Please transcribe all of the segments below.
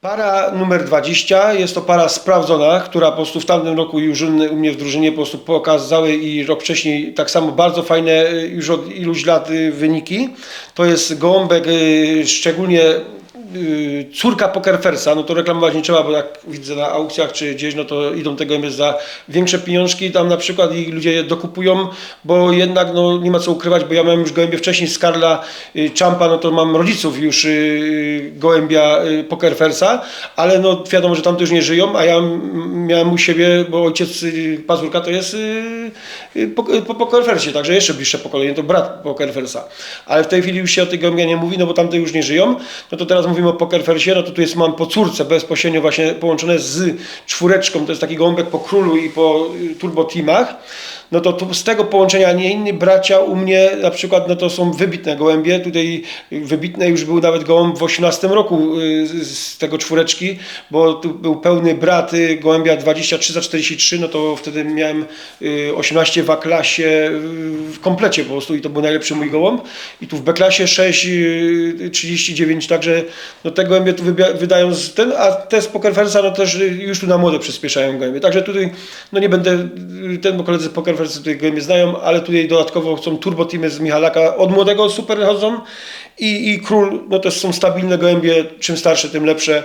Para numer 20 jest to para sprawdzona, która po prostu w tamtym roku już u mnie w drużynie po prostu pokazały i rok wcześniej tak samo bardzo fajne y, już od iluś lat y, wyniki. To jest gołąbek y, szczególnie córka Pokerfersa, no to reklamować nie trzeba, bo jak widzę na aukcjach czy gdzieś, no to idą tego za większe pieniążki tam na przykład i ludzie je dokupują, bo jednak no nie ma co ukrywać, bo ja miałem już gołębie wcześniej z Karla y, Champa, no to mam rodziców już y, gołębia y, Pokerfersa, ale no wiadomo, że tam już nie żyją, a ja miałem u siebie, bo ojciec y, Pazurka to jest y, y, po, po Pokerfersie, także jeszcze bliższe pokolenie, to brat Pokerfersa. Ale w tej chwili już się o tych gołębiach nie mówi, no bo tamte już nie żyją, no to teraz mówimy o Pokerfersie, no to tu jest, mam po córce bezpośrednio właśnie połączone z czwóreczką, to jest taki gołąbek po królu i po y, turbo teamach, no to tu z tego połączenia nie inni bracia u mnie na przykład, no to są wybitne gołębie, tutaj wybitne już był nawet gołąb w 18 roku y, z- tego czwóreczki, bo tu był pełny brat y, gołębia 23 za 43, no to wtedy miałem y, 18 w A-klasie w komplecie po prostu i to był najlepszy mój gołąb. I tu w B-klasie 6 y, 39, także no te gołębie tu wydają z ten, a te z Pokerfersa no też już tu na młode przyspieszają gołębie, także tutaj no nie będę ten, bo koledzy Pokerfersy tutaj gołębie znają, ale tutaj dodatkowo są turbo teamy z Michalaka, od młodego super chodzą i, i król, no też są stabilne gołębie, czym starsze tym lepsze.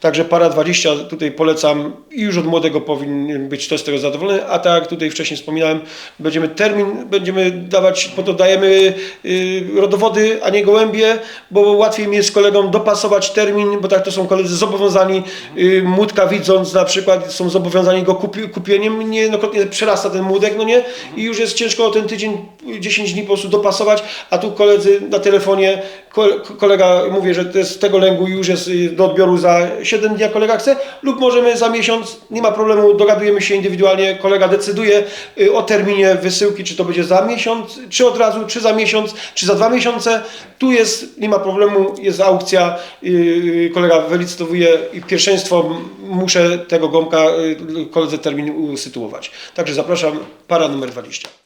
Także para 20 tutaj polecam i już od młodego powinien być ktoś z tego zadowolony, a tak jak tutaj wcześniej wspominałem, będziemy termin, będziemy dawać, po to dajemy y, rodowody, a nie gołębie, bo łatwiej mi jest z kolegą dopasować termin, bo tak to są koledzy zobowiązani, y, młódka widząc na przykład, są zobowiązani go kupi, kupieniem, niejednokrotnie przerasta ten młódek, no nie, i już jest ciężko o ten tydzień, 10 dni po prostu dopasować, a tu koledzy na telefonie, ko- kolega mówi, że jest tego lęgu już jest y, do odbioru za 7 dni, jak kolega chce, lub możemy za miesiąc, nie ma problemu, dogadujemy się indywidualnie, kolega decyduje y, o terminie wysyłki, czy to będzie za miesiąc, czy od razu, czy za miesiąc, czy za dwa miesiące. Tu jest, nie ma problemu, jest aukcja, y, kolega wylicytowuje i pierwszeństwo muszę tego gąbka y, koledze termin usytuować. Także zapraszam, para numer 20.